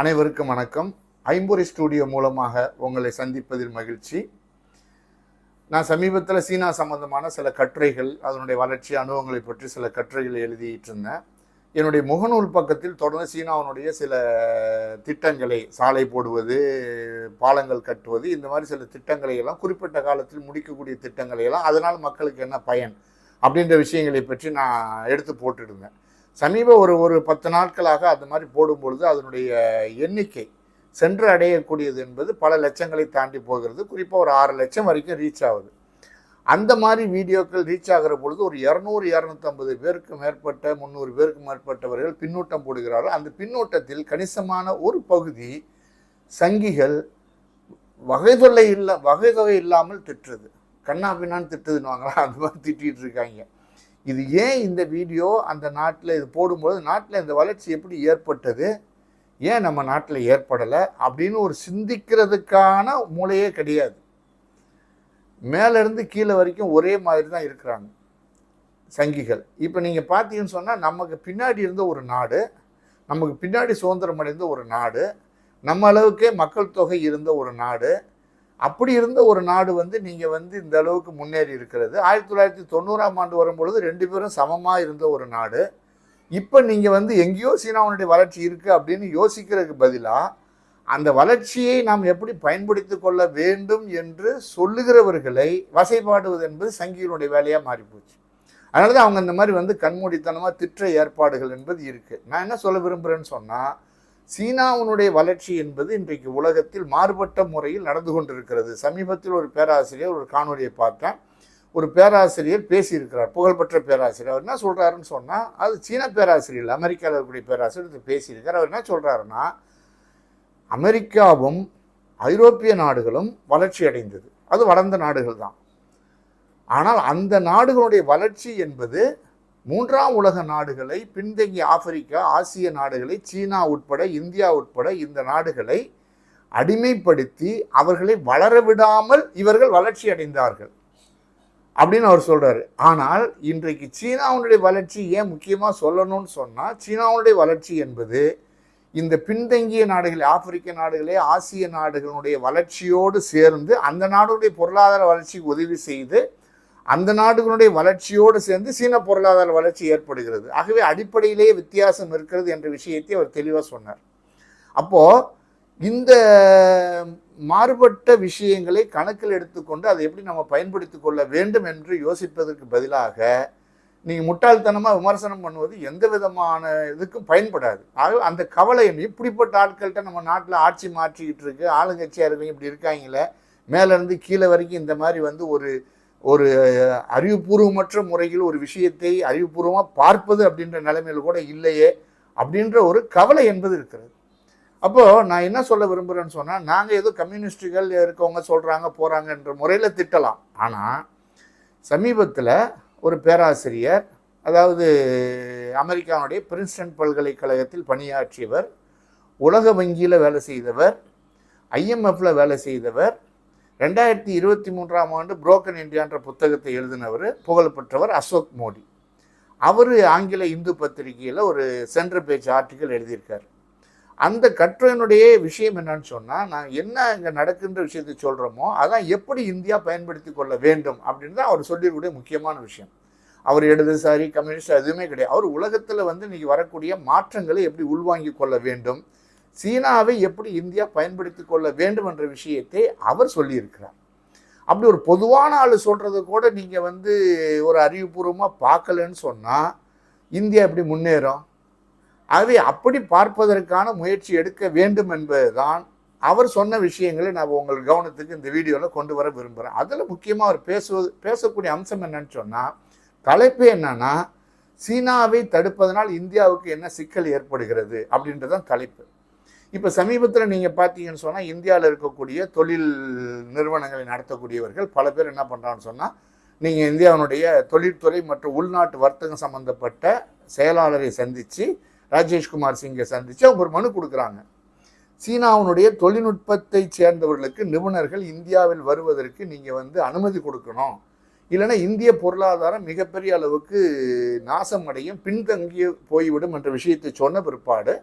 அனைவருக்கும் வணக்கம். ஐம்பொறி ஸ்டூடியோ மூலமாக உங்களை சந்திப்பதில் மகிழ்ச்சி. நான் சமீபத்தில் சீனா சம்பந்தமான சில கட்டுரைகள் அதனுடைய வளர்ச்சி அனுபவங்களை பற்றி சில கட்டுரைகள் எழுதிட்டு இருந்தேன் என்னுடைய முகநூல் பக்கத்தில் தொடர்ந்து சீனாவினுடைய சில திட்டங்களை சாலை போடுவது பாலங்கள் கட்டுவது இந்த மாதிரி சில திட்டங்களை எல்லாம் குறிப்பிட்ட காலத்தில் முடிக்கக்கூடிய திட்டங்களை எல்லாம் அதனால் மக்களுக்கு என்ன பயன்? அப்படின்ற விஷயங்களை பற்றி நான் எடுத்து போட்டுருந்தேன். சமீப ஒரு ஒரு பத்து நாட்களாக அந்த மாதிரி போடும் பொழுது அதனுடைய எண்ணிக்கை சென்று அடையக்கூடியது என்பது பல லட்சங்களை தாண்டி போகிறது. குறிப்பாக ஒரு ஆறு லட்சம் வரைக்கும் ரீச் ஆகுது. அந்த மாதிரி வீடியோக்கள் ரீச் ஆகிற பொழுது ஒரு இரநூறு இரநூத்தம்பது பேருக்கு மேற்பட்ட முந்நூறு பேருக்கு மேற்பட்டவர்கள் பின்னூட்டம் போடுகிறார்கள். அந்த பின்னூட்டத்தில் கணிசமான ஒரு பகுதி சங்கிகள் வகை தொல்லை இல்லை வகை தொகை இல்லாமல் திட்டுறது. கண்ணா பின்னான்னு திட்டுதுன்னு திட்டுதுன்னுவாங்களா? அந்த மாதிரி திட்டிகிட்டு இருக்காங்க. இது ஏன் இந்த வீடியோ அந்த நாட்டில் இது போடும்போது நாட்டில் இந்த வளர்ச்சி எப்படி ஏற்பட்டது? ஏன் நம்ம நாட்டில் ஏற்படலை? அப்படின்னு ஒரு சிந்திக்கிறதுக்கான மூளையே கிடையாது. மேலேருந்து கீழே வரைக்கும் ஒரே மாதிரி தான் இருக்கிறாங்க சங்கிகள். இப்போ நீங்கள் பார்த்தீங்கன்னு சொன்னால் நமக்கு பின்னாடி இருந்த ஒரு நாடு நமக்கு பின்னாடி சுதந்திரம் அடைந்த ஒரு நாடு நம்ம அளவுக்கே மக்கள் தொகை இருந்த ஒரு நாடு அப்படி இருந்த ஒரு நாடு வந்து நீங்கள் வந்து இந்த அளவுக்கு முன்னேறி இருக்கிறது. ஆயிரத்தி தொள்ளாயிரத்தி தொண்ணூறாம் ஆண்டு வரும்பொழுது ரெண்டு பேரும் சமமாக இருந்த ஒரு நாடு. இப்போ நீங்கள் வந்து எங்கேயோ சீனாவுடைய வளர்ச்சி இருக்குது அப்படின்னு யோசிக்கிறதுக்கு பதிலாக அந்த வளர்ச்சியை நாம் எப்படி பயன்படுத்தி கொள்ள வேண்டும் என்று சொல்லுகிறவர்களை வசைபாடுவது என்பது சங்கிகளுடைய வேலையாக மாறிப்போச்சு. அதனால தான் அவங்க இந்த மாதிரி வந்து கண்மூடித்தனமாக திட்ட ஏற்பாடுகள் என்பது இருக்குது நான் என்ன சொல்ல விரும்புகிறேன்னு சொன்னால் சீனாவினுடைய வளர்ச்சி என்பது இன்றைக்கு உலகத்தில் மாறுபட்ட முறையில் நடந்து கொண்டிருக்கிறது. சமீபத்தில் ஒரு பேராசிரியர் ஒரு காணொலியை பார்த்தேன். ஒரு பேராசிரியர் பேசியிருக்கிறார். புகழ்பெற்ற பேராசிரியர். அவர் என்ன சொல்கிறாருன்னு சொன்னால் அது சீன பேராசிரியர் அமெரிக்காவில் இருக்கக்கூடிய பேராசிரியர் பேசியிருக்கார் அவர் என்ன சொல்கிறாருன்னா அமெரிக்காவும் ஐரோப்பிய நாடுகளும் வளர்ச்சி அடைந்தது. அது வளர்ந்த நாடுகள் தான். ஆனால் அந்த நாடுகளுடைய வளர்ச்சி என்பது மூன்றாம் உலக நாடுகளை பின்தங்கிய ஆப்பிரிக்கா ஆசிய நாடுகளை சீனா உட்பட இந்தியா உட்பட இந்த நாடுகளை அடிமைப்படுத்தி அவர்களை வளர விடாமல் இவர்கள் வளர்ச்சி அடைந்தார்கள். அப்படின்னு அவர் சொல்கிறாரு ஆனால் இன்றைக்கு சீனாவுடைய வளர்ச்சி ஏன் முக்கியமாக சொல்லணும்னு சொன்னால் சீனாவுடைய வளர்ச்சி என்பது இந்த பின்தங்கிய நாடுகள் ஆப்பிரிக்க நாடுகளே ஆசிய நாடுகளுடைய வளர்ச்சியோடு சேர்ந்து அந்த நாடுடைய பொருளாதார வளர்ச்சிக்கு உதவி செய்து அந்த நாடுகளுடைய வளர்ச்சியோடு சேர்ந்து சீன பொருளாதார வளர்ச்சி ஏற்படுகிறது. ஆகவே அடிப்படையிலேயே வித்தியாசம் இருக்கிறது என்ற விஷயத்தை அவர் தெளிவாக சொன்னார். அப்போது இந்த மாறுபட்ட விஷயங்களை கணக்கில் எடுத்துக்கொண்டு அதை எப்படி நம்ம பயன்படுத்தி கொள்ள வேண்டும் என்று யோசிப்பதற்கு பதிலாக நீங்கள் முட்டாள்தனமாக விமர்சனம் பண்ணுவது எந்த விதமான இதுக்கும் பயன்படாது. ஆக அந்த கவலை இப்படிப்பட்ட ஆட்கள்கிட்ட நம்ம நாட்டில் ஆட்சி மாற்றிக்கிட்டு இருக்கு ஆளுங்கட்சியாக இருக்கவங்க இப்படி இருக்காங்களே மேலேருந்து கீழே வரைக்கும் இந்த மாதிரி வந்து ஒரு ஒரு அறிவுபூர்வமற்ற முறையில் ஒரு விஷயத்தை அறிவுபூர்வமாக பார்ப்பது அப்படின்ற நிலைமையில் கூட இல்லையே அப்படின்ற ஒரு கவலை என்பது இருக்கிறது. அப்போது நான் என்ன சொல்ல விரும்புகிறேன்னு சொன்னால் நாங்கள் ஏதோ கம்யூனிஸ்டுகள் இருக்கவங்க சொல்கிறாங்க போகிறாங்கன்ற முறையில் திட்டலாம். ஆனால் சமீபத்தில் ஒரு பேராசிரியர் அதாவது அமெரிக்காவுடைய பிரின்ஸ்டன் பல்கலைக்கழகத்தில் பணியாற்றியவர் உலக வங்கியில் வேலை செய்தவர் ஐஎம்எஃப்பில் வேலை செய்தவர் ரெண்டாயிரத்தி இருபத்தி மூன்றாம் ஆண்டு புரோக்கன் இந்தியான்ற புத்தகத்தை எழுதினவர் புகழ்பெற்றவர் அசோக் மோடி. அவர் ஆங்கில இந்து பத்திரிகையில் ஒரு சென்டர் பேஜ் ஆர்டிக்கல் எழுதியிருக்கார். அந்த கட்டுரையினுடைய விஷயம் என்னன்னு சொன்னால் நான் என்ன இங்கே நடக்கின்ற விஷயத்தை சொல்கிறோமோ அதான் எப்படி இந்தியா பயன்படுத்தி கொள்ள வேண்டும் அப்படின்னு தான் அவர் சொல்லியிருக்கூடிய முக்கியமான விஷயம். அவர் இடதுசாரி கம்யூனிஸ்ட் எதுவுமே கிடையாது. அவர் உலகத்தில் வந்து இன்றைக்கி வரக்கூடிய மாற்றங்களை எப்படி உள்வாங்கி கொள்ள வேண்டும்? சீனாவை எப்படி இந்தியா பயன்படுத்தி கொள்ள வேண்டும் என்ற விஷயத்தை அவர் சொல்லியிருக்கிறார். அப்படி ஒரு பொதுவான ஆள் சொல்கிறது கூட நீங்கள் வந்து ஒரு அறிவுபூர்வமாக பார்க்கலன்னு சொன்னால் இந்தியா எப்படி முன்னேறும்? ஆகவே அப்படி பார்ப்பதற்கான முயற்சி எடுக்க வேண்டும் என்பதுதான் அவர் சொன்ன விஷயங்களை நான் உங்கள் கவனத்துக்கு இந்த வீடியோவில் கொண்டு வர விரும்புகிறேன் அதில் முக்கியமாக அவர் பேசுவது பேசக்கூடிய அம்சம் என்னன்னு சொன்னால் தலைப்பு என்னன்னா சீனாவை தடுப்பதனால் இந்தியாவுக்கு என்ன சிக்கல் ஏற்படுகிறது அப்படின்றதான் தலைப்பு. இப்போ சமீபத்தில் நீங்கள் பார்த்தீங்கன்னு சொன்னால் இந்தியாவில் இருக்கக்கூடிய தொழில் நிறுவனங்களை நடத்தக்கூடியவர்கள் பல பேர் என்ன பண்ணுறான்னு சொன்னால் நீங்கள் இந்தியாவினுடைய தொழில்துறை மற்றும் உள்நாட்டு வர்த்தகம் சம்மந்தப்பட்ட செயலாளரை சந்தித்து ராஜேஷ்குமார் சிங்கை சந்தித்து அவங்க ஒரு மனு கொடுக்குறாங்க. சீனாவினுடைய தொழில்நுட்பத்தை சேர்ந்தவர்களுக்கு நிபுணர்கள் இந்தியாவில் வருவதற்கு நீங்கள் வந்து அனுமதி கொடுக்கணும். இல்லைன்னா இந்திய பொருளாதாரம் மிகப்பெரிய அளவுக்கு நாசமடையும் பின்தங்கி போய்விடும் என்ற விஷயத்தை சொன்ன பிற்பாடு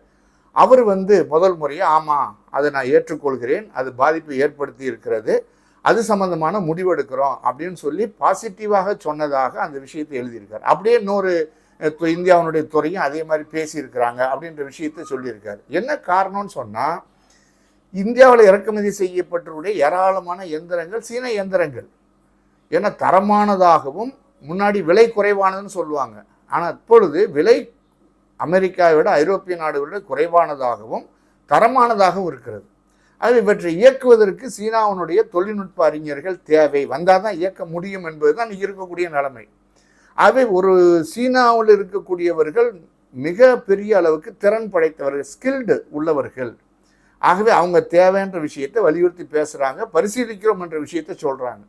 அவர் வந்து முதல் முறையாக ஆமாம் அதை நான் ஏற்றுக்கொள்கிறேன் அது பாதிப்பை ஏற்படுத்தி இருக்கிறது அது சம்மந்தமான முடிவெடுக்கிறோம் அப்படின்னு சொல்லி பாசிட்டிவாக சொன்னதாக அந்த விஷயத்தை எழுதியிருக்கார். அப்படியே இன்னொரு து- இந்தியாவினுடைய துறையும் அதே மாதிரி பேசியிருக்கிறாங்க அப்படின்ற விஷயத்தை சொல்லியிருக்காரு. என்ன காரணம்னு சொன்னால் இந்தியாவில் இறக்குமதி செய்யப்பட்டுடைய ஏராளமான எந்திரங்கள் சீன எந்திரங்கள் ஏன்னா தரமானதாகவும் முன்னாடி விலை குறைவானதுன்னு சொல்லுவாங்க. ஆனால் இப்பொழுது விலை அமெரிக்காவை விட ஐரோப்பிய நாடுகளை குறைவானதாகவும் தரமானதாகவும் இருக்கிறது. அது இவற்றை இயக்குவதற்கு சீனாவினுடைய தொழில்நுட்ப அறிஞர்கள் தேவை. வந்தால் தான் இயக்க முடியும் என்பது தான் இருக்கக்கூடிய நிலைமை. ஆகவே ஒரு சீனாவில் இருக்கக்கூடியவர்கள் மிக பெரிய அளவுக்கு திறன் படைத்தவர்கள் ஸ்கில்டு உள்ளவர்கள். ஆகவே அவங்க தேவைன்ற விஷயத்தை வலியுறுத்தி பேசுகிறாங்க பரிசீலிக்கிறோம் என்ற விஷயத்தை சொல்கிறாங்க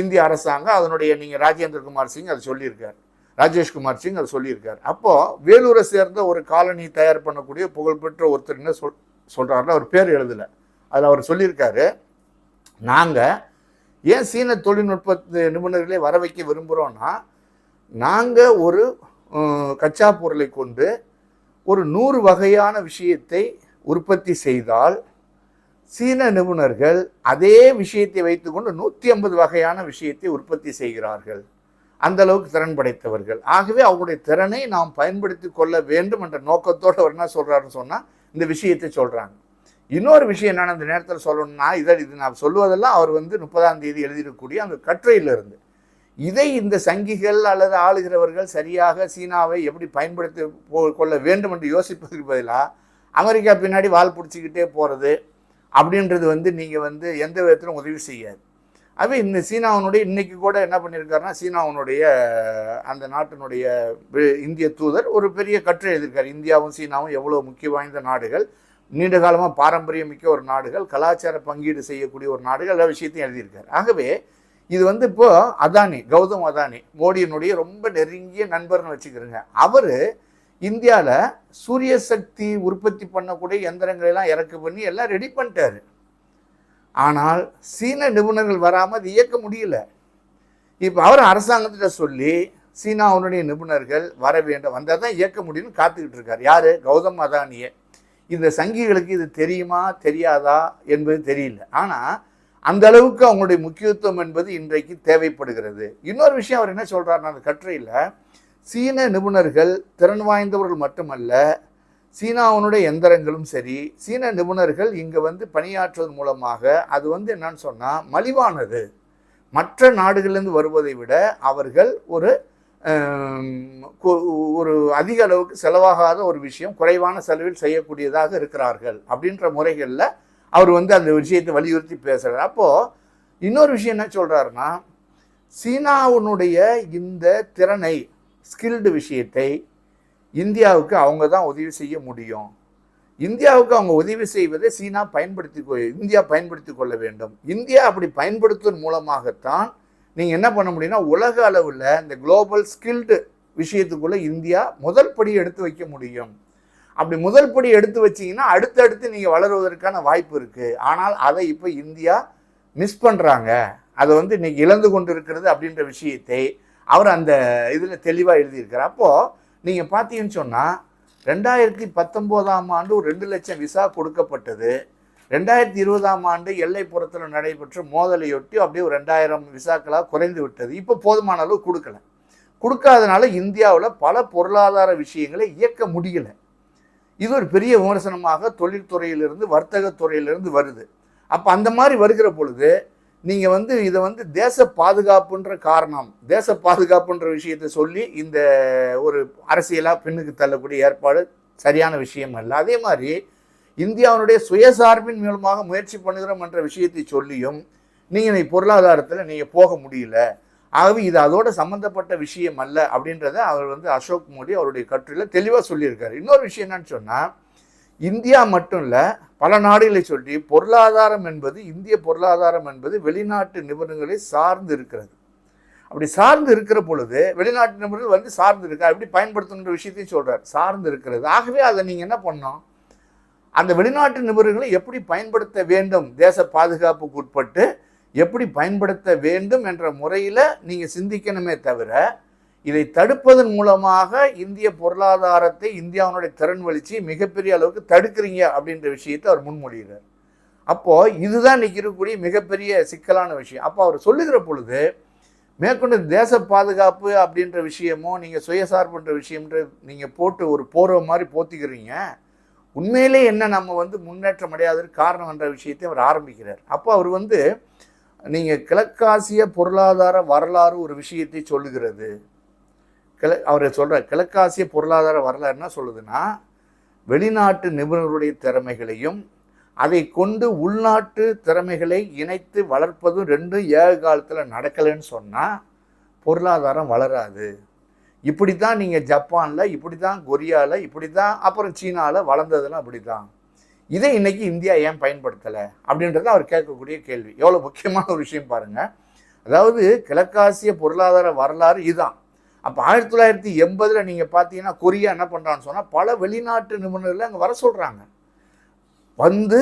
இந்திய அரசாங்கம் அதனுடைய நீங்கள் ராஜேந்திர குமார் சிங் அதை சொல்லியிருக்கார். ராஜேஷ்குமார் சிங் அதை சொல்லியிருக்கார். அப்போது வேலூரை சேர்ந்த ஒரு காலனி தயார் பண்ணக்கூடிய புகழ்பெற்ற ஒருத்தர் என்ன சொல் சொல்கிறாருல அவர் பேர் எழுதலை. அதில் அவர் சொல்லியிருக்காரு நாங்கள் ஏன் சீன தொழில்நுட்ப நிபுணர்களை வர வைக்க விரும்புகிறோன்னா நாங்கள் ஒரு கச்சா பொருளை கொண்டு ஒரு நூறு வகையான விஷயத்தை உற்பத்தி செய்தால் சீன நிபுணர்கள் அதே விஷயத்தை வைத்துக்கொண்டு நூற்றி ஐம்பது வகையான விஷயத்தை உற்பத்தி செய்கிறார்கள். அந்த அளவுக்கு திறன் படைத்தவர்கள். ஆகவே அவங்களுடைய திறனை நாம் பயன்படுத்தி கொள்ள வேண்டும் என்ற நோக்கத்தோடு அவர் என்ன சொல்கிறாருன்னு சொன்னால் இந்த விஷயத்தை சொல்கிறாங்க இன்னொரு விஷயம் என்னென்ன இந்த நேரத்தில் சொல்லணும்னா இதை இது நான் சொல்லுவதெல்லாம் அவர் வந்து முப்பதாம் தேதி எழுதியிருக்கக்கூடிய அந்த கட்டுரையிலிருந்து. இதை இந்த சங்கிகள் அல்லது ஆளுகிறவர்கள் சரியாக சீனாவை எப்படி பயன்படுத்தி போ- கொள்ள வேண்டும் என்று யோசிப்பதற்கு பதிலாக அமெரிக்கா பின்னாடி வால் பிடிச்சிக்கிட்டே போகிறது அப்படின்றது வந்து நீங்கள் வந்து எந்த விதத்திலும் உதவி செய்யாது. அவை இந்த சீனாவினுடைய இன்னைக்கு கூட என்ன பண்ணியிருக்காருன்னா சீனாவினுடைய அந்த நாட்டினுடைய இந்திய தூதர் ஒரு பெரிய கட்டுரை எழுதியிருக்கார். இந்தியாவும் சீனாவும் எவ்வளோ முக்கிய வாய்ந்த நாடுகள் நீண்ட காலமாக பாரம்பரியம் மிக்க ஒரு நாடுகள் கலாச்சார பங்கீடு செய்யக்கூடிய ஒரு நாடுகள் எல்லா விஷயத்தையும் எழுதியிருக்காரு. ஆகவே இது வந்து இப்போ அதானி கௌதம் அதானி மோடியினுடைய ரொம்ப நெருங்கிய நண்பர்னு வச்சுக்கிறேங்க. அவர் இந்தியாவில் சூரிய சக்தி உற்பத்தி பண்ணக்கூடிய எந்திரங்களை எல்லாம் இறக்கு பண்ணி எல்லாம் ரெடி பண்ணிட்டாரு. ஆனால் சீன நிபுணர்கள் வராமல் அது இயக்க முடியல. இப்போ அவர் அரசாங்கத்திட்ட சொல்லி சீனாவுடைய நிபுணர்கள் வர வேண்டும் வந்தால் தான் இயக்க முடியும்னு காத்துக்கிட்டு இருக்கார். யார்? கௌதம் அதானியே. இந்த சங்கிகளுக்கு இது தெரியுமா? தெரியாதா? என்பது தெரியல. ஆனால் அந்த அளவுக்கு அவங்களுடைய முக்கியத்துவம் என்பது இன்றைக்கு தேவைப்படுகிறது. இன்னொரு விஷயம் அவர் என்ன சொல்கிறார் அந்த கட்டுரையில் சீன நிபுணர்கள் திறன் வாய்ந்தவர்கள் மட்டுமல்ல சீனாவினுடைய எந்திரங்களும் சரி சீன நிபுணர்கள் இங்கே வந்து பணியாற்றுவதன் மூலமாக அது வந்து என்னன்னு சொன்னால் மலிவானது. மற்ற நாடுகளிலிருந்து வருவதை விட அவர்கள் ஒரு ஒரு அதிக அளவுக்கு செலவாகாத ஒரு விஷயம் குறைவான செலவில் செய்யக்கூடியதாக இருக்கிறார்கள் அப்படின்ற முறைகளில் அவர் வந்து அந்த விஷயத்தை வலியுறுத்தி பேசுகிறார் அப்போது இன்னொரு விஷயம் என்ன சொல்கிறாருன்னா சீனாவினுடைய இந்த திறனை ஸ்கில்டு விஷயத்தை இந்தியாவுக்கு அவங்க தான் உதவி செய்ய முடியும். இந்தியாவுக்கு அவங்க உதவி செய்வதை சீனா பயன்படுத்தி கொ- இந்தியா பயன்படுத்தி கொள்ள வேண்டும். இந்தியா அப்படி பயன்படுத்துவதன் மூலமாகத்தான் நீங்கள் என்ன பண்ண முடியும்னா உலக அளவில் இந்த குளோபல் ஸ்கில்டு விஷயத்துக்குள்ளே இந்தியா முதல் படி எடுத்து வைக்க முடியும். அப்படி முதல் படி எடுத்து வச்சீங்கன்னா அடுத்தடுத்து நீங்கள் வளருவதற்கான வாய்ப்பு இருக்குது ஆனால் அதை இப்போ இந்தியா மிஸ் பண்ணுறாங்க அதை வந்து இன்றைக்கி இழந்து கொண்டு இருக்கிறது அப்படின்ற விஷயத்தை அவர் அந்த இதில் தெளிவாக எழுதியிருக்கிறார். அப்போது நீங்கள் பார்த்தீங்கன்னு சொன்னால் ரெண்டாயிரத்தி பத்தொம்போதாம் ஆண்டு ஒரு ரெண்டு லட்சம் விசா கொடுக்கப்பட்டது. ரெண்டாயிரத்தி இருபதாம் ஆண்டு எல்லைப்புறத்தில் நடைபெற்ற மோதலையொட்டி அப்படியே ஒரு ரெண்டாயிரம் விசாக்களாக குறைந்து விட்டது. இப்போ போதுமான அளவு கொடுக்கல. கொடுக்காதனால இந்தியாவில் பல பொருளாதார விஷயங்களை இயக்க முடியல. இது ஒரு பெரிய விமர்சனமாக தொழில்துறையிலிருந்து வர்த்தக துறையிலிருந்து வருது. அப்போ அந்த மாதிரி வருகிற பொழுது நீங்கள் வந்து இதை வந்து தேச பாதுகாப்புன்ற காரணம் தேச பாதுகாப்புன்ற விஷயத்தை சொல்லி இந்த ஒரு அரசியலாக பின்னுக்கு தள்ளக்கூடிய ஏற்பாடு சரியான விஷயம் அல்ல. அதே மாதிரி இந்தியாவினுடைய சுயசார்பின் மூலமாக முயற்சி பண்ணுகிறோம் என்ற விஷயத்தை சொல்லியும் நீங்கள் இந்த பொருளாதாரத்தில் நீங்கள் போக முடியல. ஆகவே இது அதோட சம்மந்தப்பட்ட விஷயம் அல்ல அப்படின்றத அவர் வந்து அசோக் மோடி அவருடைய கட்டுரையில் தெளிவாக சொல்லியிருக்காரு. இன்னொரு விஷயம் என்னன்னு சொன்னால் இந்தியா மட்டும் இல்லை பல நாடுகளை சொல்லி பொருளாதாரம் என்பது இந்திய பொருளாதாரம் என்பது வெளிநாட்டு நிபுணர்களை சார்ந்து இருக்கிறது. அப்படி சார்ந்து இருக்கிற பொழுது வெளிநாட்டு நிபுணர்கள் வந்து சார்ந்து இருக்கா எப்படி பயன்படுத்தணுன்ற விஷயத்தையும் சொல்கிறார் சார்ந்து இருக்கிறது. ஆகவே அதை நீங்கள் என்ன பண்ணோம் அந்த வெளிநாட்டு நிபுணர்களை எப்படி பயன்படுத்த வேண்டும்? தேச பாதுகாப்புக்கு உட்பட்டு எப்படி பயன்படுத்த வேண்டும் என்ற முறையில் நீங்கள் சிந்திக்கணுமே தவிர இதை தடுப்பதன் மூலமாக இந்திய பொருளாதாரத்தை இந்தியாவினுடைய திறன் வளர்ச்சி மிகப்பெரிய அளவுக்கு தடுக்கிறீங்க அப்படின்ற விஷயத்தை அவர் முன்மொழிகிறார். அப்போது இதுதான் இன்னைக்கு இருக்கக்கூடிய மிகப்பெரிய சிக்கலான விஷயம். அப்போ அவர் சொல்லுகிற பொழுது மேற்கொண்டு தேச பாதுகாப்பு அப்படின்ற விஷயமோ நீங்கள் சுயசார்புன்ற விஷயம்ன்ற நீங்கள் போட்டு ஒரு போர்வை மாதிரி போத்திக்கிறீங்க. உண்மையிலே என்ன நம்ம வந்து முன்னேற்றம் அடையாததுக்கு காரணம் என்ற விஷயத்தை அவர் ஆரம்பிக்கிறார். அப்போ அவர் வந்து நீங்கள் கிழக்காசிய பொருளாதார வரலாறு ஒரு விஷயத்தை சொல்லுகிறது. கிழ அவர் சொல்கிற கிழக்காசிய பொருளாதார வரலாறு என்ன சொல்லுதுன்னா வெளிநாட்டு நிபுணர்களுடைய திறமைகளையும் அதை கொண்டு உள்நாட்டு திறமைகளை இணைத்து வளர்ப்பதும் ரெண்டும் ஏழு காலத்தில் நடக்கலைன்னு சொன்னால் பொருளாதாரம் வளராது. இப்படி தான் நீங்கள் ஜப்பானில் இப்படி தான் கொரியாவில் இப்படி தான் அப்புறம் சீனாவில் வளர்ந்ததெல்லாம் அப்படி தான் இதை இன்றைக்கி இந்தியா ஏன் பயன்படுத்தலை? அப்படின்றது அவர் கேட்கக்கூடிய கேள்வி. எவ்வளோ முக்கியமான ஒரு விஷயம் பாருங்கள் அதாவது கிழக்காசிய பொருளாதார வரலாறு இதுதான். அப்போ ஆயிரத்தி தொள்ளாயிரத்தி எண்பதில் நீங்கள் பார்த்தீங்கன்னா கொரியா என்ன பண்ணுறான்னு சொன்னால் பல வெளிநாட்டு நிபுணர்களை அங்கே வர சொல்கிறாங்க வந்து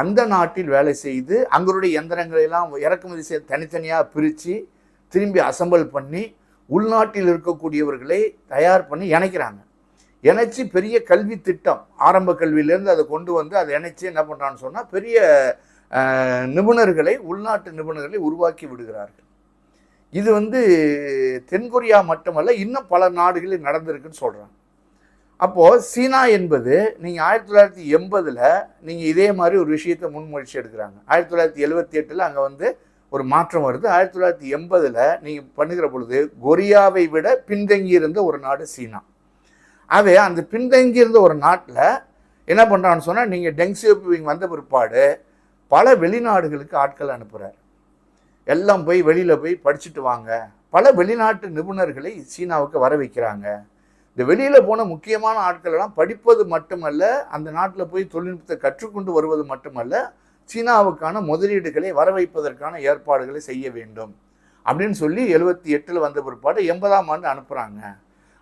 அந்த நாட்டில் வேலை செய்து அங்களுடைய எந்திரங்களெல்லாம் இறக்குமதி செய்து தனித்தனியாக பிரித்து திரும்பி அசெம்பிள் பண்ணி உள்நாட்டில் இருக்கக்கூடியவர்களை தயார் பண்ணி இணைக்கிறாங்க. இணைச்சி பெரிய கல்வி திட்டம் ஆரம்ப கல்வியிலேருந்து அதை கொண்டு வந்து அதை இணைச்சி என்ன பண்ணுறான்னு சொன்னால் பெரிய நிபுணர்களை உள்நாட்டு நிபுணர்களை உருவாக்கி விடுகிறார்கள். இது வந்து தென்கொரியா மட்டுமல்ல இன்னும் பல நாடுகளில் நடந்திருக்குன்னு சொல்கிறாங்க அப்போது சீனா என்பது நீங்கள் ஆயிரத்தி தொள்ளாயிரத்தி எண்பதில் நீங்கள் இதே மாதிரி ஒரு விஷயத்தை முன்மொழிச்சு எடுக்கிறாங்க. ஆயிரத்தி தொள்ளாயிரத்தி எழுபத்தி எட்டில் அங்கே வந்து ஒரு மாற்றம் வருது. ஆயிரத்தி தொள்ளாயிரத்தி எண்பதில் நீங்கள் பண்ணுகிற பொழுது கொரியாவை விட பின்தங்கியிருந்த ஒரு நாடு சீனா. ஆகவே அந்த பின்தங்கியிருந்த ஒரு நாட்டில் என்ன பண்ணுறான்னு சொன்னால் நீங்கள் டெங் வந்த பிற்பாடு பல வெளிநாடுகளுக்கு ஆட்கள் அனுப்புகிறார் எல்லாம் போய் வெளியில் போய் படிச்சுட்டு வாங்க. பல வெளிநாட்டு நிபுணர்களை சீனாவுக்கு வர வைக்கிறாங்க. இந்த வெளியில் போன முக்கியமான ஆட்கள் எல்லாம் படிப்பது மட்டுமல்ல அந்த நாட்டில் போய் தொழில்நுட்பத்தை கற்றுக்கொண்டு வருவது மட்டுமல்ல சீனாவுக்கான முதலீடுகளை வர வைப்பதற்கான ஏற்பாடுகளை செய்ய வேண்டும். அப்படின்னு சொல்லி எழுபத்தி எட்டில் வந்த பிற்பாடு எண்பதாம் ஆண்டு அனுப்புகிறாங்க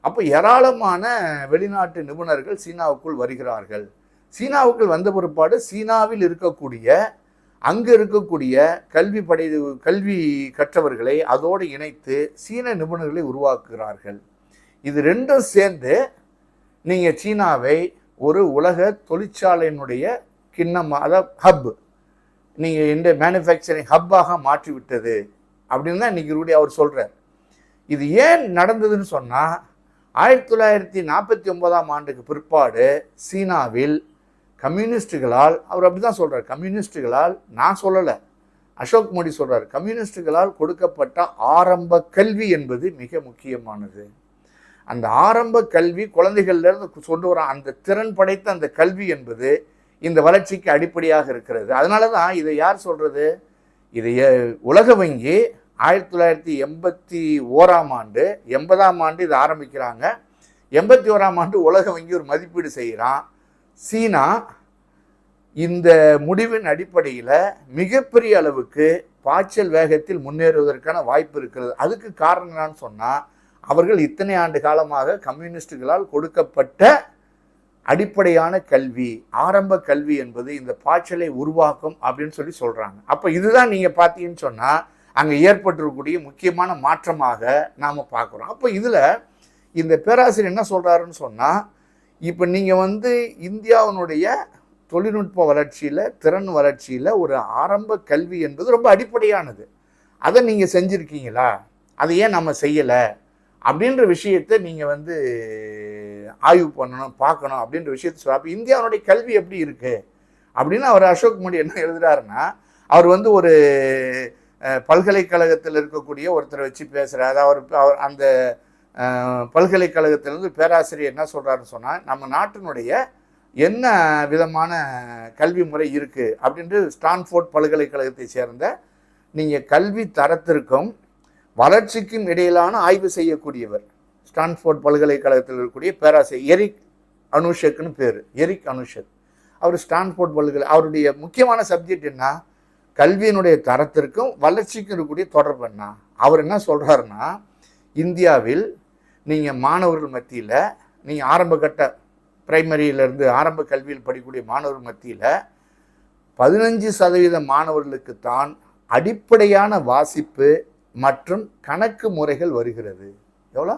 அப்போ ஏராளமான வெளிநாட்டு நிபுணர்கள் சீனாவுக்குள் வருகிறார்கள். சீனாவுக்குள் வந்த பிற்பாடு சீனாவில் இருக்கக்கூடிய அங்கே இருக்கக்கூடிய கல்வி படை கல்வி கற்றவர்களை அதோடு இணைத்து சீன நிபுணர்களை உருவாக்குகிறார்கள். இது ரெண்டும் சேர்ந்து நீங்கள் சீனாவை ஒரு உலக தொழிற்சாலையினுடைய கிண்ணமாக அதாவது ஹப் நீங்கள் இந்த மேனுஃபேக்சரிங் ஹப்பாக மாற்றி விட்டது அப்படின்னு தான் இன்றைக்கி அவர் சொல்கிறார் இது ஏன் நடந்ததுன்னு சொன்னால் ஆயிரத்தி தொள்ளாயிரத்தி நாற்பத்தி ஒன்பதாம் ஆண்டுக்கு பிற்பாடு சீனாவில் கம்யூனிஸ்டுகளால் அவர் அப்படி தான் சொல்கிறார் கம்யூனிஸ்டுகளால் நான் சொல்லலை. அசோக் மோடி சொல்கிறார் கம்யூனிஸ்டுகளால் கொடுக்கப்பட்ட ஆரம்ப கல்வி என்பது மிக முக்கியமானது. அந்த ஆரம்ப கல்வி குழந்தைகள்லேருந்து கொண்டு வர அந்த திறன் படைத்த அந்த கல்வி என்பது இந்த வளர்ச்சிக்கு அடிப்படையாக இருக்கிறது. அதனால தான் இதை யார் சொல்கிறது இதை உலக வங்கி ஆயிரத்தி தொள்ளாயிரத்தி எண்பத்தி ஓராம் ஆண்டு எண்பதாம் ஆண்டு இதை ஆரம்பிக்கிறாங்க. எண்பத்தி ஓராம் ஆண்டு உலக வங்கி ஒரு மதிப்பீடு செய்கிறான். சீனா இந்த முடிவின் அடிப்படையில் மிகப்பெரிய அளவுக்கு பாய்ச்சல் வேகத்தில் முன்னேறுவதற்கான வாய்ப்பு இருக்கிறது. அதுக்கு காரணம் என்னன்னு சொன்னால் அவர்கள் இத்தனை ஆண்டு காலமாக கம்யூனிஸ்டுகளால் கொடுக்கப்பட்ட அடிப்படையான கல்வி ஆரம்ப கல்வி என்பது இந்த பாய்ச்சலை உருவாக்கும் அப்படின்னு சொல்லி சொல்கிறாங்க அப்போ இதுதான் நீங்கள் பார்த்தீங்கன்னு சொன்னால் அங்கே ஏற்பட்டிருக்கக்கூடிய முக்கியமான மாற்றமாக நாம் பார்க்குறோம். அப்போ இதில் இந்த பேராசிரியர் என்ன சொல்கிறாருன்னு சொன்னால் இப்போ நீங்கள் வந்து இந்தியாவினுடைய தொழில்நுட்ப வளர்ச்சியில் திறன் வளர்ச்சியில் ஒரு ஆரம்ப கல்வி என்பது ரொம்ப அடிப்படையானது. அதை நீங்கள் செஞ்சுருக்கீங்களா? அதை ஏன் நம்ம செய்யலை? அப்படின்ற விஷயத்தை நீங்கள் வந்து ஆய்வு பண்ணணும் பார்க்கணும் அப்படின்ற விஷயத்தை சொல்ல. அப்போ இந்தியாவுடைய கல்வி எப்படி இருக்குது அப்படின்னு அவர் அசோக் மோடி என்ன எழுதுறாருன்னா அவர் வந்து ஒரு பல்கலைக்கழகத்தில் இருக்கக்கூடிய ஒருத்தரை வச்சு பேசுகிறார் அவர் அவர் அந்த பல்கலைக்கழகத்திலிருந்து பேராசிரியர் என்ன சொல்கிறாருன்னு சொன்னால் நம்ம நாட்டினுடைய என்ன விதமான கல்வி முறை இருக்குது அப்படின்ட்டு ஸ்டான்ஃபோர்ட் பல்கலைக்கழகத்தை சேர்ந்த நீங்கள் கல்வி தரத்திற்கும் வளர்ச்சிக்கும் இடையிலான ஆய்வு செய்யக்கூடியவர் ஸ்டான்ஃபோர்ட் பல்கலைக்கழகத்தில் இருக்கக்கூடிய பேராசிரியர் எரிக் அனுஷக்னு பேர் எரிக் அனுஷக். அவர் ஸ்டான்ஃபோர்ட் பல்கலை அவருடைய முக்கியமான சப்ஜெக்ட் என்ன? கல்வியினுடைய தரத்திற்கும் வளர்ச்சிக்கும் இருக்கக்கூடிய தொடர்பு என்ன? அவர் என்ன சொல்கிறாருன்னா இந்தியாவில் நீங்கள் மாணவர்கள் மத்தியில் நீங்கள் ஆரம்பகட்ட பிரைமரியிலேருந்து ஆரம்ப கல்வியில் படிக்கக்கூடிய மாணவர்கள் மத்தியில் பதினஞ்சு சதவீத மாணவர்களுக்கு தான் அடிப்படையான வாசிப்பு மற்றும் கணக்கு முறைகள் வருகிறது. எவ்வளோ?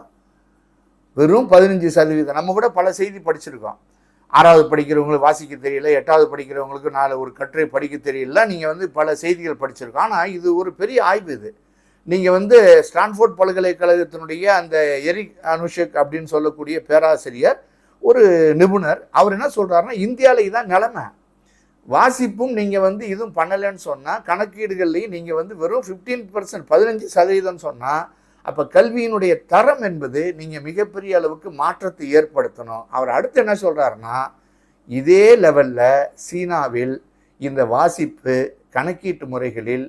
வெறும் பதினஞ்சு சதவீதம். நம்ம கூட பல செய்தி படிச்சிருக்கோம். ஆறாவது படிக்கிறவங்களுக்கு வாசிக்க தெரியல எட்டாவது படிக்கிறவங்களுக்கு நாலு ஒரு கட்டுரை படிக்க தெரியல. நீங்கள் வந்து பல செய்திகள் படிச்சிருக்கோம். ஆனால் இது ஒரு பெரிய ஆய்வு இது. நீங்கள் வந்து ஸ்டான்ஃபோர்ட் பல்கலைக்கழகத்தினுடைய அந்த எரிக் அனுஷக் அப்படின்னு சொல்லக்கூடிய பேராசிரியர் ஒரு நிபுணர் அவர் என்ன சொல்கிறாருன்னா இந்தியாவில் தான் நிலமை. வாசிப்பும் நீங்கள் வந்து இதுவும் பண்ணலைன்னு சொன்னால் கணக்கீடுகள்லையும் நீங்கள் வந்து வெறும் ஃபிஃப்டீன் பர்சன்ட் பதினஞ்சு சதவீதம் சொன்னால் அப்போ கல்வியினுடைய தரம் என்பது நீங்கள் மிகப்பெரிய அளவுக்கு மாற்றத்தை ஏற்படுத்தணும். அவர் அடுத்து என்ன சொல்கிறாருன்னா இதே லெவலில் சீனாவில் இந்த வாசிப்பு கணக்கீட்டு முறைகளில்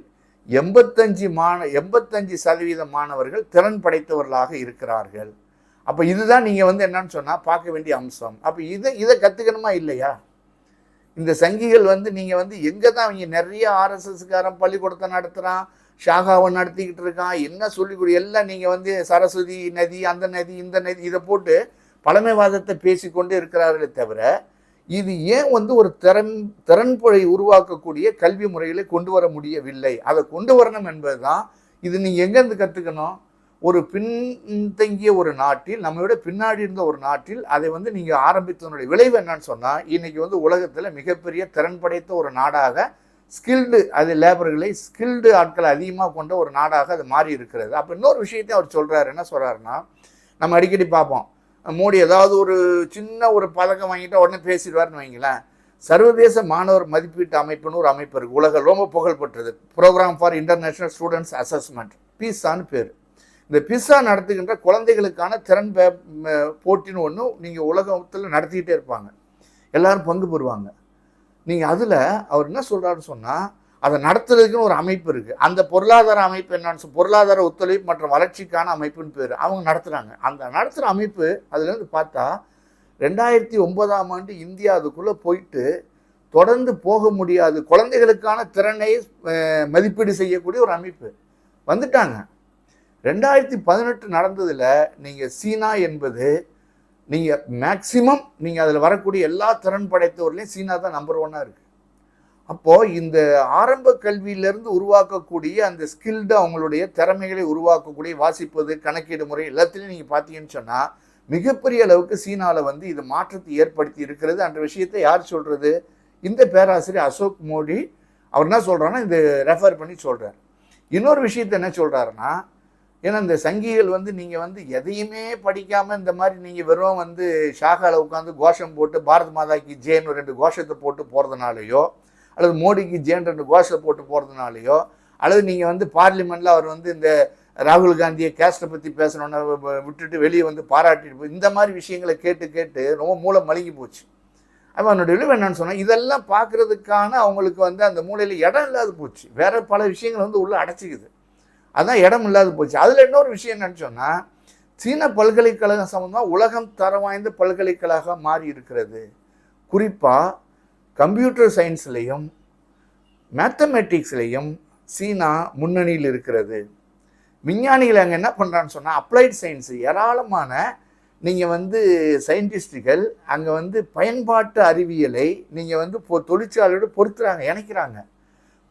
எண்பத்தஞ்சு மாண எண்பத்தஞ்சு சதவீத மாணவர்கள் திறன் படைத்தவர்களாக இருக்கிறார்கள். அப்போ இதுதான் நீங்கள் வந்து என்னன்னு சொன்னால் பார்க்க வேண்டிய அம்சம். அப்போ இதை இதை கற்றுக்கணுமா இல்லையா? இந்த சங்கிகள் வந்து நீங்கள் வந்து எங்கே தான் அவங்க நிறைய ஆர்எஸ்எஸ்காரன் பள்ளிக்கூடத்தை நடத்துகிறான் ஷாகாவை நடத்திக்கிட்டு இருக்கான் என்ன சொல்லிக் கொடு எல்லாம் நீங்கள் வந்து சரஸ்வதி நதி அந்த நதி இந்த நதி இதை போட்டு பழமைவாதத்தை பேசிக்கொண்டு இருக்கிறார்களே தவிர இது ஏன் வந்து ஒரு திறன் திறன்புழை உருவாக்கக்கூடிய கல்வி முறைகளை கொண்டு வர முடியவில்லை? அதை கொண்டு வரணும் என்பது தான் இது. நீங்கள் எங்கேருந்து கற்றுக்கணும் ஒரு பின்தங்கிய ஒரு நாட்டில் நம்ம விட பின்னாடி இருந்த ஒரு நாட்டில் அதை வந்து நீங்கள் ஆரம்பித்ததனுடைய விளைவு என்னன்னு சொன்னால் இன்றைக்கி வந்து உலகத்தில் மிகப்பெரிய திறன் படைத்த ஒரு நாடாக ஸ்கில்டு அது லேபர்களை ஸ்கில்டு ஆட்களை அதிகமாக கொண்ட ஒரு நாடாக அது மாறி இருக்கிறது அப்போ இன்னொரு விஷயத்தையும் அவர் சொல்கிறாரு என்ன சொல்கிறாருன்னா நம்ம அடிக்கடி பார்ப்போம். மோடி ஏதாவது ஒரு சின்ன ஒரு பதக்கம் வாங்கிட்டா உடனே பேசிடுவார்னு வைங்களேன். சர்வதேச மாணவர் மதிப்பீட்டு அமைப்புன்னு ஒரு அமைப்பு இருக்குது உலக ரொம்ப புகழ்பெற்றது program for international students assessment பீஸான்னு பேர். இந்த பிஸ்ஸா நடத்துகின்ற குழந்தைகளுக்கான திறன் பே- போட்டின்னு ஒன்று நீங்கள் உலகத்தில் நடத்திக்கிட்டே இருப்பாங்க. எல்லாரும் பங்கு பெறுவாங்க. நீங்கள் அதில் அவர் என்ன சொல்கிறாருன்னு சொன்னால் அதை நடத்துறதுக்குன்னு ஒரு அமைப்பு இருக்குது அந்த பொருளாதார அமைப்பு என்னன்னு சொல் பொருளாதார ஒத்துழைப்பு மற்றும் வளர்ச்சிக்கான அமைப்புன்னு பேர். அவங்க நடத்துகிறாங்க அந்த நடத்துகிற அமைப்பு அதுலேருந்து பார்த்தா ரெண்டாயிரத்தி ஒன்பதாம் ஆண்டு இந்தியா அதுக்குள்ளே போயிட்டு தொடர்ந்து போக முடியாது குழந்தைகளுக்கான திறனை மதிப்பீடு செய்யக்கூடிய ஒரு அமைப்பு. வந்துட்டாங்க. ரெண்டாயிரத்தி பதினெட்டு நடந்ததில் நீங்கள் சீனா என்பது நீங்கள் மேக்சிமம் நீங்கள் அதில் வரக்கூடிய எல்லா திறன் படைத்தவர்களையும் சீனா தான் நம்பர் ஒன்னாக இருக்குது அப்போது இந்த ஆரம்ப கல்வியிலேருந்து உருவாக்கக்கூடிய அந்த ஸ்கில்டு அவங்களுடைய திறமைகளை உருவாக்கக்கூடிய வாசிப்பது கணக்கீடு முறை எல்லாத்துலேயும் நீங்கள் பார்த்தீங்கன்னு சொன்னால் மிகப்பெரிய அளவுக்கு சீனாவில் வந்து இது மாற்றத்தை ஏற்படுத்தி இருக்கிறது. அந்த விஷயத்தை யார் சொல்கிறது இந்த பேராசிரியர் அசோக் மோடி அவர் என்ன சொல்கிறாருன்னா இது ரெஃபர் பண்ணி சொல்கிறார் இன்னொரு விஷயத்தை என்ன சொல்கிறாருன்னா ஏன்னா இந்த சங்கிகள் வந்து நீங்கள் வந்து எதையுமே படிக்காமல் இந்த மாதிரி நீங்கள் வெறும் வந்து ஷாகாவில் உட்காந்து கோஷம் போட்டு பாரத் மாதாக்கு ஜேன்னு ரெண்டு கோஷத்தை போட்டு போகிறதுனாலையோ அல்லது மோடிக்கு ஜேன் ரெண்டு கோஷத்தை போட்டு போகிறதுனாலையோ அல்லது நீங்கள் வந்து பார்லிமெண்ட்டில் அவர் வந்து இந்த ராகுல் காந்தியை கேஸ்ட்டை பற்றி பேசணுன்னு விட்டுட்டு வெளியே வந்து பாராட்டிட்டு போய் இந்த மாதிரி விஷயங்களை கேட்டு கேட்டு ரொம்ப மூளை மழுங்கி போச்சு. அப்போ அவனுடைய விளைவு என்னன்னு சொன்னால் இதெல்லாம் பார்க்குறதுக்கான அவங்களுக்கு வந்து அந்த மூளையில் இடம் இல்லாத போச்சு. வேற பல விஷயங்கள் வந்து உள்ளே அடைச்சிக்குது. அதான் இடம் இல்லாத போச்சு. அதில் இன்னொரு விஷயம் என்னன்னு சொன்னால் சீன பல்கலைக்கழகம் சம்மந்தமாக உலகம் தரம் வாய்ந்த பல்கலைக்கழகம் மாறி இருக்கிறது குறிப்பாக கம்ப்யூட்டர் சயின்ஸ்லேயும் மேத்தமெட்டிக்ஸ்லேயும் சீனா முன்னணியில் இருக்கிறது. விஞ்ஞானிகள் அங்கே என்ன பண்ணுறான்னு சொன்னால் அப்ளைட் சயின்ஸ் ஏராளமான நீங்கள் வந்து சயின்டிஸ்டுகள் அங்கே வந்து பயன்பாட்டு அறிவியலை நீங்கள் வந்து இப்போ தொழிற்சாலையோடு பொறுத்துறாங்க இணைக்கிறாங்க.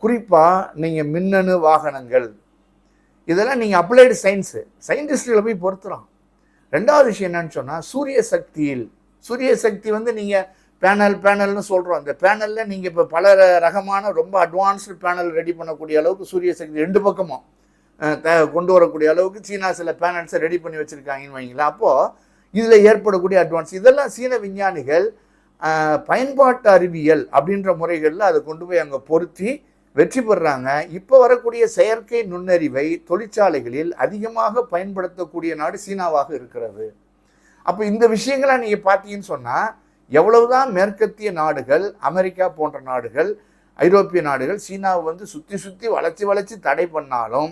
குறிப்பாக நீங்கள் மின்னணு வாகனங்கள். இதெல்லாம் நீங்கள் அப்ளைடு சயின்ஸு சயின்டிஸ்டுகளை போய் பொறுத்துறோம் ரெண்டாவது விஷயம் என்னன்னு சொன்னால் சூரிய சக்தியில் சூரிய சக்தி வந்து நீங்கள் பேனல் பேனல்னு சொல்கிறோம் அந்த பேனலில் நீங்கள் இப்போ பல ரகமான ரொம்ப அட்வான்ஸ்டு பேனல் ரெடி பண்ணக்கூடிய அளவுக்கு சூரிய சக்தி ரெண்டு பக்கமும் த கொண்டு வரக்கூடிய அளவுக்கு சீனா சில பேனல்ஸை ரெடி பண்ணி வச்சுருக்காங்கன்னு வைங்களேன். அப்போது இதில் ஏற்படக்கூடிய அட்வான்ஸ் இதெல்லாம் சீன விஞ்ஞானிகள் பயன்பாட்டு அறிவியல் அப்படின்ற முறைகளில் அதை கொண்டு போய் அங்கே பொருத்தி வெற்றி பெறுறாங்க இப்போ வரக்கூடிய செயற்கை நுண்ணறிவை தொழிற்சாலைகளில் அதிகமாக பயன்படுத்தக்கூடிய நாடு சீனாவாக இருக்கிறது. அப்போ இந்த விஷயங்களை நீங்கள் பார்த்தீங்கன்னு சொன்னால் எவ்வளவுதான் மேற்கத்திய நாடுகள் அமெரிக்கா போன்ற நாடுகள் ஐரோப்பிய நாடுகள் சீனாவை வந்து சுற்றி சுற்றி வளைச்சி வளைச்சி தடை பண்ணாலும்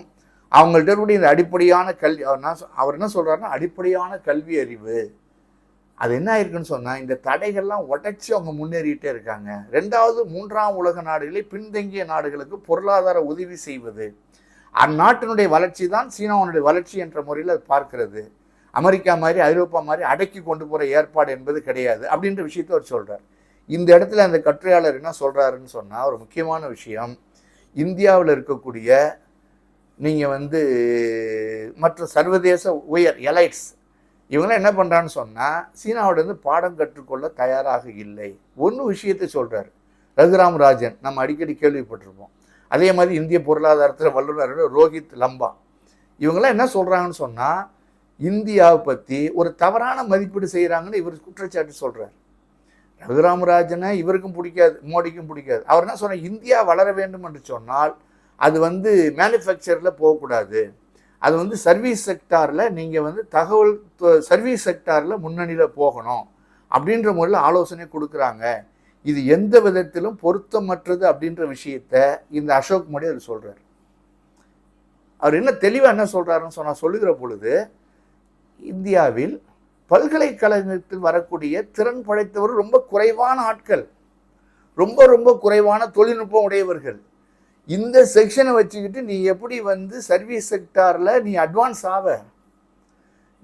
அவங்கள்ட்ட இருக்கக்கூடிய இந்த அடிப்படையான கல்வி அவர் என்ன அவர் என்ன சொல்கிறாருன்னா அடிப்படையான கல்வி அறிவு. அது என்ன ஆயிருக்குன்னு சொன்னால் இந்த தடைகள்லாம் உடைச்சி அவங்க முன்னேறிட்டே இருக்காங்க. ரெண்டாவது மூன்றாம் உலக நாடுகளை பின்தங்கிய நாடுகளுக்கு பொருளாதார உதவி செய்வது. அந்நாட்டினுடைய வளர்ச்சி தான் சீனாவினுடைய வளர்ச்சி என்ற முறையில் அது பார்க்கிறது. அமெரிக்கா மாதிரி ஐரோப்பா மாதிரி அடக்கி கொண்டு போகிற ஏற்பாடு என்பது கிடையாது அப்படின்ற விஷயத்த அவர் சொல்கிறார் இந்த இடத்துல அந்த கட்டுரையாளர் என்ன சொல்கிறாருன்னு சொன்னால் ஒரு முக்கியமான விஷயம். இந்தியாவில் இருக்கக்கூடிய நீங்கள் வந்து மற்ற சர்வதேச உயர் எலைட்ஸ் இவங்களாம் என்ன பண்ணுறான்னு சொன்னால் சீனாவிடந்து பாடம் கற்றுக்கொள்ள தயாராக இல்லை. ஒன்று விஷயத்தை சொல்கிறார் ரகுராம் ராஜன் நம்ம அடிக்கடி கேள்விப்பட்டிருப்போம். அதே மாதிரி இந்திய பொருளாதாரத்தில் வல்லுநர் ரோஹித் லம்பா. இவங்கெல்லாம் என்ன சொல்கிறாங்கன்னு சொன்னால் இந்தியாவை பற்றி ஒரு தவறான மதிப்பீடு செய்கிறாங்கன்னு இவர் குற்றச்சாட்டு சொல்கிறார் ரகுராமராஜனை இவருக்கும் பிடிக்காது மோடிக்கும் பிடிக்காது. அவர் என்ன சொன்னார்? இந்தியா வளர வேண்டும் என்று சொன்னால் அது வந்து மேனுஃபேக்சரில் போகக்கூடாது. அது வந்து சர்வீஸ் செக்டாரில் நீங்கள் வந்து தகவல் சர்வீஸ் செக்டாரில் முன்னணியில் போகணும் அப்படின்ற முறையில் ஆலோசனை கொடுக்குறாங்க. இது எந்த விதத்திலும் பொருத்தமற்றது அப்படின்ற விஷயத்த இந்த அசோக் மோடி அவர் சொல்கிறார் அவர் என்ன தெளிவாக என்ன சொல்கிறாருன்னு சொன்னால் சொல்லுகிற பொழுது இந்தியாவில் பல்கலைக்கழகத்தில் வரக்கூடிய திறன் படைத்தவர் ரொம்ப குறைவான ஆட்கள். ரொம்ப ரொம்ப குறைவான தொழில்நுட்பம் உடையவர்கள். இந்த செக்ஷனை வச்சுக்கிட்டு நீ எப்படி வந்து சர்வீஸ் செக்டாரில் நீ அட்வான்ஸ் ஆவ?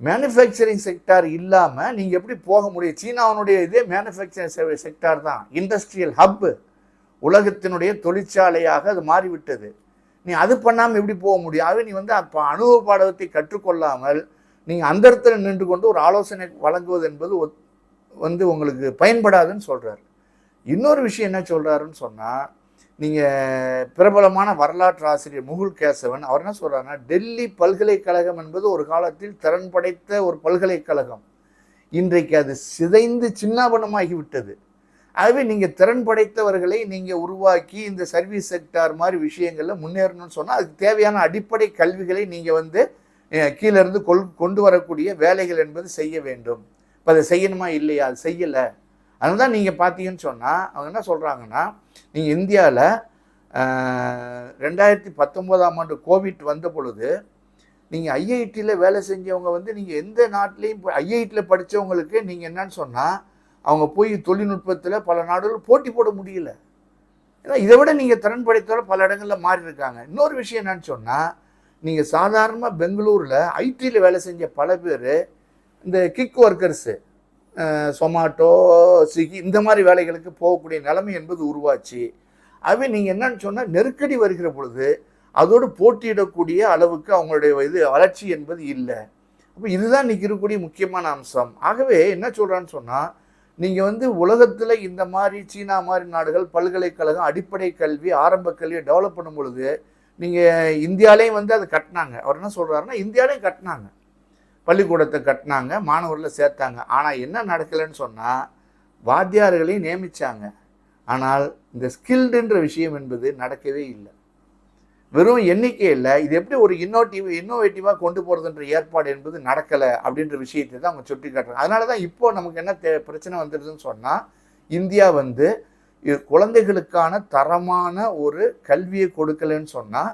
மேனுஃபேக்சரிங் செக்டார் இல்லாமல் நீங்கள் எப்படி போக முடியும்? சீனாவினுடைய இதே மேனுஃபேக்சரிங் செக்டார் தான். Industrial hub. உலகத்தினுடைய தொழிற்சாலையாக அது மாறிவிட்டது. நீ அது பண்ணாமல் எப்படி போக முடியும்? ஆகவே நீ வந்து அப்போ அனுபவ பாடத்தை கற்றுக்கொள்ளாமல் நீங்கள் அந்த இடத்துல நின்று கொண்டு ஒரு ஆலோசனை வழங்குவது என்பது ஒத்- வந்து உங்களுக்கு பயன்படாதுன்னு சொல்கிறார் இன்னொரு விஷயம் என்ன சொல்கிறாருன்னு சொன்னால் நீங்கள் பிரபலமான வரலாற்று ஆசிரியர் முகுல் கேசவன் அவர் என்ன சொல்கிறாருன்னா டெல்லி பல்கலைக்கழகம் என்பது ஒரு காலத்தில் திறன் படைத்த ஒரு பல்கலைக்கழகம். இன்றைக்கு அது சிதைந்து சின்னாபனமாகிவிட்டது ஆகவே நீங்கள் திறன் படைத்தவர்களை நீங்கள் உருவாக்கி இந்த சர்வீஸ் செக்டார் மாதிரி விஷயங்களில் முன்னேறணும்னு சொன்னால் அதுக்கு தேவையான அடிப்படை கல்விகளை நீங்கள் வந்து கீழேருந்து கொள் கொண்டு வரக்கூடிய வேலைகள் என்பது செய்ய வேண்டும். இப்போ அதை செய்யணுமா இல்லையா? அது செய்யலை. அதனால தான் நீங்கள் பார்த்தீங்கன்னு சொன்னால் அவங்க என்ன சொல்கிறாங்கன்னா நீங்கள் இந்தியாவில் ரெண்டாயிரத்தி பத்தொம்போதாம் ஆண்டு கோவிட் வந்த பொழுது நீங்கள் ஐஐடியில் வேலை செஞ்சவங்க வந்து நீங்கள் எந்த நாட்டிலையும் ஐஐடியில் படித்தவங்களுக்கு நீங்கள் என்னன்னு சொன்னால் அவங்க போய் தொழில்நுட்பத்தில் பல நாடுகள் போட்டி போட முடியல. ஏன்னா இதை விட நீங்கள் திறன் படைத்தோட பல இடங்களில் மாறி இருக்காங்க இன்னொரு விஷயம் என்னன்னு சொன்னால் நீங்கள் சாதாரணமாக பெங்களூரில் ஐடியில் வேலை செஞ்ச பல பேர் இந்த கிக் ஒர்க்கர்ஸு சொமாட்டோ ஸ்விக்கி இந்த மாதிரி வேலைகளுக்கு போகக்கூடிய நிலைமை என்பது உருவாச்சு. அவை நீங்கள் என்னன்னு சொன்னால் நெருக்கடி வருகிற பொழுது அதோடு போட்டியிடக்கூடிய அளவுக்கு அவங்களுடைய இது வளர்ச்சி என்பது இல்லை. அப்போ இதுதான் இன்றைக்கி இருக்கக்கூடிய முக்கியமான அம்சம். ஆகவே என்ன சொல்கிறான்னு சொன்னால் நீங்கள் வந்து உலகத்தில் இந்த மாதிரி சீனா மாதிரி நாடுகள் பல்கலைக்கழகம் அடிப்படை கல்வி ஆரம்ப கல்வியை டெவலப் பண்ணும் பொழுது நீங்கள் இந்தியாலேயும் வந்து அதை கட்டினாங்க. அவர் என்ன சொல்கிறாருன்னா இந்தியாலேயும் கட்டினாங்க. பள்ளிக்கூடத்தை கட்டினாங்க மாணவர்களை சேர்த்தாங்க. ஆனால் என்ன நடக்கலைன்னு சொன்னால் வாத்தியார்களையும் நியமித்தாங்க ஆனால் இந்த ஸ்கில்டுன்ற விஷயம் என்பது நடக்கவே இல்லை. வெறும் எண்ணிக்கை இல்லை. இது எப்படி ஒரு இன்னோட்டிவ் இன்னோவேட்டிவாக கொண்டு போகிறதுன்ற ஏற்பாடு என்பது நடக்கலை அப்படின்ற விஷயத்தை தான் அவங்க சுட்டி காட்டுறாங்க அதனால தான் இப்போது நமக்கு என்ன தே பிரச்சனை வந்துடுதுன்னு சொன்னால் இந்தியா வந்து இது குழந்தைகளுக்கான தரமான ஒரு கல்வியை கொடுக்கலன்னு சொன்னால்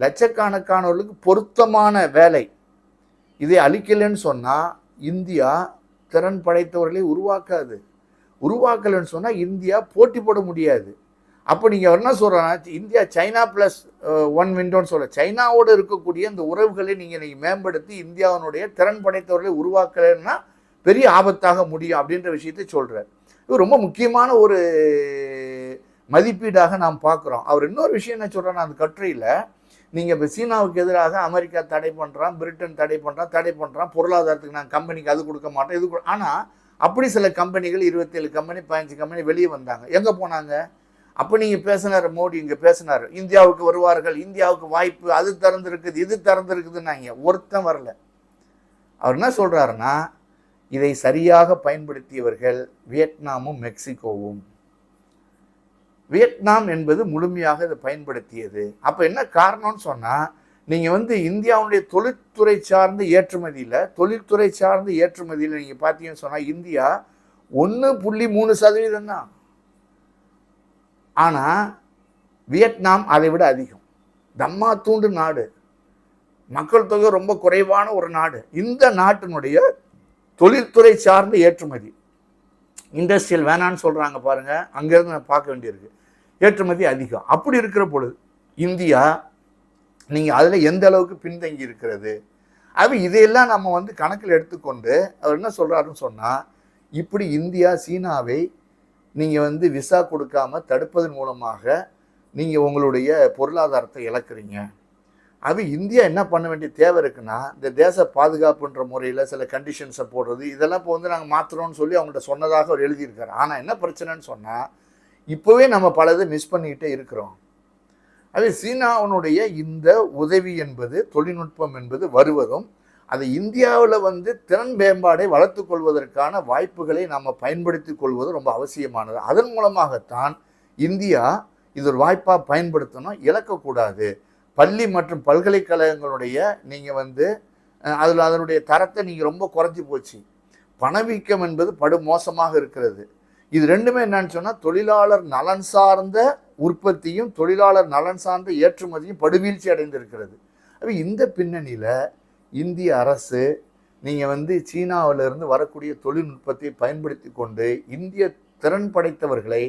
லட்சக்கணக்கானவர்களுக்கு பொருத்தமான வேலை இதை அளிக்கலைன்னு சொன்னால் இந்தியா திறன் படைத்தவர்களை உருவாக்காது. உருவாக்கலைன்னு சொன்னால் இந்தியா போட்டி போட முடியாது. அப்போ நீங்கள் என்ன சொல்கிறேன்னா இந்தியா சைனா ப்ளஸ் ஒன் விண்டோன்னு சொல்ல சைனாவோடு இருக்கக்கூடிய இந்த உறவுகளை நீங்கள் நீங்கள் மேம்படுத்தி இந்தியாவினுடைய திறன் படைத்தவர்களை உருவாக்கலைன்னா பெரிய ஆபத்தாக முடியும் அப்படின்ற விஷயத்தை சொல்கிறார் இது ரொம்ப முக்கியமான ஒரு மதிப்பீடாக நாம் பார்க்குறோம். அவர் இன்னொரு விஷயம் என்ன சொல்கிறாருன்னா அந்த கட்டுரையில் நீங்கள் இப்போ சீனாவுக்கு எதிராக அமெரிக்கா தடை பண்ணுறான் பிரிட்டன் தடை பண்ணுறான் தடை பண்ணுறான் பொருளாதாரத்துக்கு நாங்கள் கம்பெனிக்கு அது கொடுக்க மாட்டோம் இது ஆனால் அப்படி சில கம்பெனிகள் இருபத்தேழு கம்பெனி பதினஞ்சு கம்பெனி வெளியே வந்தாங்க. எங்கே போனாங்க? அப்போ நீங்கள் பேசினார் மோடி இங்கே பேசினார். இந்தியாவுக்கு வருவார்கள் இந்தியாவுக்கு வாய்ப்பு அது திறந்துருக்குது இது திறந்துருக்குதுன்னாங்க. ஒருத்தன் வரல. அவர் என்ன சொல்கிறாருன்னா இதை சரியாக பயன்படுத்தியவர்கள் வியட்நாமும் மெக்சிகோவும். வியட்நாம் என்பது முழுமையாக இதை பயன்படுத்தியது. அப்போ என்ன காரணம்னு சொன்னால் நீங்கள் வந்து இந்தியாவுடைய தொழில்துறை சார்ந்த ஏற்றுமதியில் தொழில்துறை சார்ந்த ஏற்றுமதியில் நீங்கள் பார்த்தீங்கன்னு சொன்னால் இந்தியா ஒன்று புள்ளி மூணு சதவீதம் தான். ஆனால் வியட்நாம் அதை விட அதிகம். தம்மா தூண்டு நாடு. மக்கள் தொகை ரொம்ப குறைவான ஒரு நாடு. இந்த நாட்டினுடைய தொழில்துறை சார்ந்த ஏற்றுமதி. இண்டஸ்ட்ரியல் வேணான்னு சொல்கிறாங்க பாருங்கள் அங்கேருந்து நான் பார்க்க வேண்டியிருக்கு. ஏற்றுமதி அதிகம். அப்படி இருக்கிற பொழுது இந்தியா நீங்கள் அதில் எந்த அளவுக்கு பின்தங்கி இருக்கிறது? அது இதையெல்லாம் நம்ம வந்து கணக்கில் எடுத்துக்கொண்டு அவர் என்ன சொல்கிறாருன்னு சொன்னால் இப்படி இந்தியா சீனாவை நீங்கள் வந்து விசா கொடுக்காம தடுப்பதன் மூலமாக நீங்கள் உங்களுடைய பொருளாதாரத்தை இழக்கிறீங்க. அது இந்தியா என்ன பண்ண வேண்டிய தேவை இருக்குன்னா இந்த தேச பாதுகாப்புன்ற முறையில் சில கண்டிஷன்ஸை போடுறது இதெல்லாம் இப்போ வந்து நாங்கள் மாற்றுறோம்னு சொல்லி அவங்கள்ட்ட சொன்னதாக அவர் எழுதியிருக்காரு. ஆனால் என்ன பிரச்சனைன்னு சொன்னால் இப்போவே நம்ம பலதை மிஸ் பண்ணிக்கிட்டே இருக்கிறோம். அது சீனாவினுடைய இந்த உதவி என்பது தொழில்நுட்பம் என்பது வருவதும் அதை இந்தியாவில் வந்து திறன் மேம்பாடை வளர்த்துக்கொள்வதற்கான வாய்ப்புகளை நாம் பயன்படுத்தி கொள்வது ரொம்ப அவசியமானது. அதன் மூலமாகத்தான் இந்தியா இது ஒரு வாய்ப்பாக பயன்படுத்தணும் இழக்கக்கூடாது. பள்ளி மற்றும் பல்கலைக்கழகங்களுடைய நீங்கள் வந்து அதில் அதனுடைய தரத்தை நீங்கள் ரொம்ப குறைஞ்சி போச்சு. பணவீக்கம் என்பது படு மோசமாக இருக்கிறது. இது ரெண்டுமே என்னன்னு சொன்னால் தொழிலாளர் நலன் சார்ந்த உற்பத்தியும் தொழிலாளர் நலன் சார்ந்த ஏற்றுமதியும் படுவீழ்ச்சி அடைந்திருக்கிறது. அப்போ இந்த பின்னணியில் இந்திய அரசு நீங்கள் வந்து சீனாவிலிருந்து வரக்கூடிய தொழில்நுட்பத்தை பயன்படுத்தி கொண்டு இந்திய திறன் படைத்தவர்களை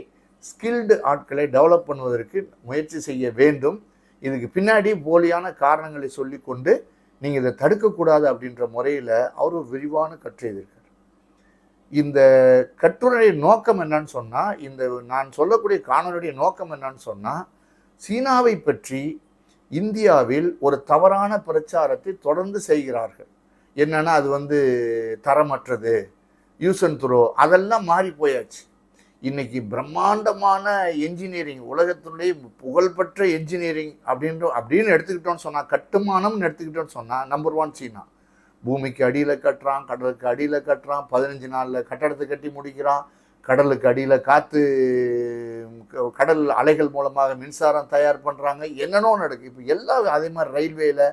ஸ்கில்டு ஆட்களை டெவலப் பண்ணுவதற்கு முயற்சி செய்ய வேண்டும். இதுக்கு பின்னாடி போலியான காரணங்களை சொல்லிக்கொண்டு நீங்கள் இதை தடுக்கக்கூடாது அப்படின்ற முறையில் அவர் ஒரு விரிவான கற்று எழுதியிருக்கார். இந்த கட்டுரையுடைய நோக்கம் என்னன்னு சொன்னால் இந்த நான் சொல்லக்கூடிய காணொலியுடைய நோக்கம் என்னன்னு சொன்னால் சீனாவை பற்றி இந்தியாவில் ஒரு தவறான பிரச்சாரத்தை தொடர்ந்து செய்கிறார்கள். என்னென்னா அது வந்து தரமற்றது யூஸ் அண்ட் த்ரோ அதெல்லாம் மாறி போயாச்சு. இன்னைக்கு பிரம்மாண்டமான என்ஜினியரிங் உலகத்தினுடைய புகழ்பெற்ற என்ஜினியரிங் அப்படின்ற அப்படின்னு எடுத்துக்கிட்டோன்னு சொன்னால் கட்டுமானம்னு எடுத்துக்கிட்டோன்னு சொன்னால் நம்பர் ஒன் சீனா. பூமிக்கு அடியில் கட்டுறான் கடலுக்கு அடியில் கட்டுறான் பதினஞ்சு நாளில் கட்டடத்தை கட்டி முடிக்கிறான் கடலுக்கு அடியில் காற்று கடல் அலைகள் மூலமாக மின்சாரம் தயார் பண்ணுறாங்க என்னென்னோ நடக்குது இப்போ எல்லா அதே மாதிரி ரயில்வேயில்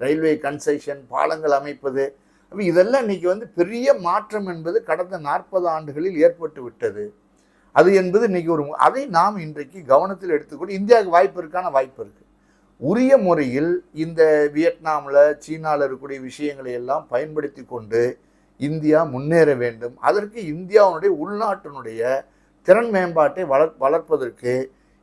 ரயில்வே கன்செஷன் பாலங்கள் அமைப்பது அப்போ இதெல்லாம் இன்னைக்கு வந்து பெரிய மாற்றம் என்பது கடந்த நாற்பது ஆண்டுகளில் ஏற்பட்டு விட்டது. அது என்பது இன்றைக்கி ஒரு அதை நாம் இன்றைக்கு கவனத்தில் எடுத்துக்கொண்டு இந்தியாவுக்கு வாய்ப்பு இருக்கான வாய்ப்பு இருக்குது உரிய முறையில் இந்த வியட்நாமில் சீனாவில் இருக்கக்கூடிய விஷயங்களை எல்லாம் பயன்படுத்தி கொண்டு இந்தியா முன்னேற வேண்டும். அதற்கு இந்தியாவுடைய உள்நாட்டினுடைய திறன் மேம்பாட்டை வளர் வளர்ப்பதற்கு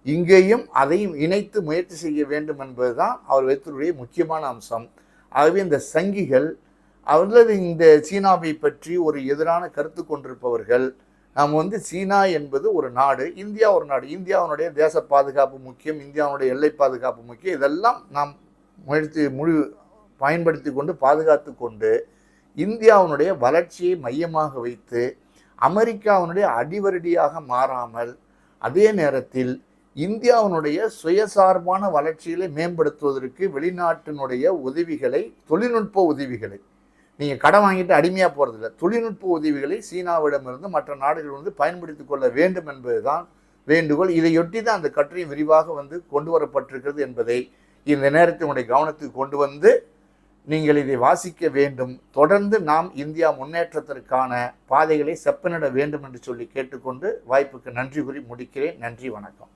இங்கேயும் அதையும் இணைத்து முயற்சி செய்ய வேண்டும் என்பதுதான் அவர் வைத்தருடைய முக்கியமான அம்சம். ஆகவே இந்த சங்கிகள் அல்லது இந்த சீனாவை பற்றி ஒரு எதிரான கருத்து கொண்டிருப்பவர்கள் நாம் வந்து சீனா என்பது ஒரு நாடு இந்தியா ஒரு நாடு. இந்தியாவினுடைய தேச பாதுகாப்பு முக்கியம் இந்தியாவுடைய எல்லை பாதுகாப்பு முக்கியம். இதெல்லாம் நாம் முயற்சி முழு பயன்படுத்தி கொண்டு பாதுகாத்து கொண்டு இந்தியாவினுடைய வளர்ச்சியை மையமாக வைத்து அமெரிக்காவினுடைய அடிவருடியாக மாறாமல் அதே நேரத்தில் இந்தியாவினுடைய சுயசார்பான வளர்ச்சிகளை மேம்படுத்துவதற்கு வெளிநாட்டினுடைய உதவிகளை தொழில்நுட்ப உதவிகளை நீங்கள் கடன் வாங்கிட்டு அடிமையாக போகிறதில்ல தொழில்நுட்ப உதவிகளை சீனாவிடமிருந்து மற்ற நாடுகள் வந்து பயன்படுத்தி கொள்ள வேண்டும் என்பதுதான் வேண்டுகோள். இதையொட்டி தான் அந்த கட்டுரை விரிவாக வந்து கொண்டு வரப்பட்டிருக்கிறது என்பதை இந்த நேரத்தை உங்களுடைய கவனத்துக்கு கொண்டு வந்து நீங்கள் இதை வாசிக்க வேண்டும். தொடர்ந்து நாம் இந்தியா முன்னேற்றத்திற்கான பாதைகளை செப்பனிட வேண்டும் என்று சொல்லி கேட்டுக்கொண்டு வாய்ப்புக்கு நன்றி கூறி முடிக்கிறேன். நன்றி வணக்கம்.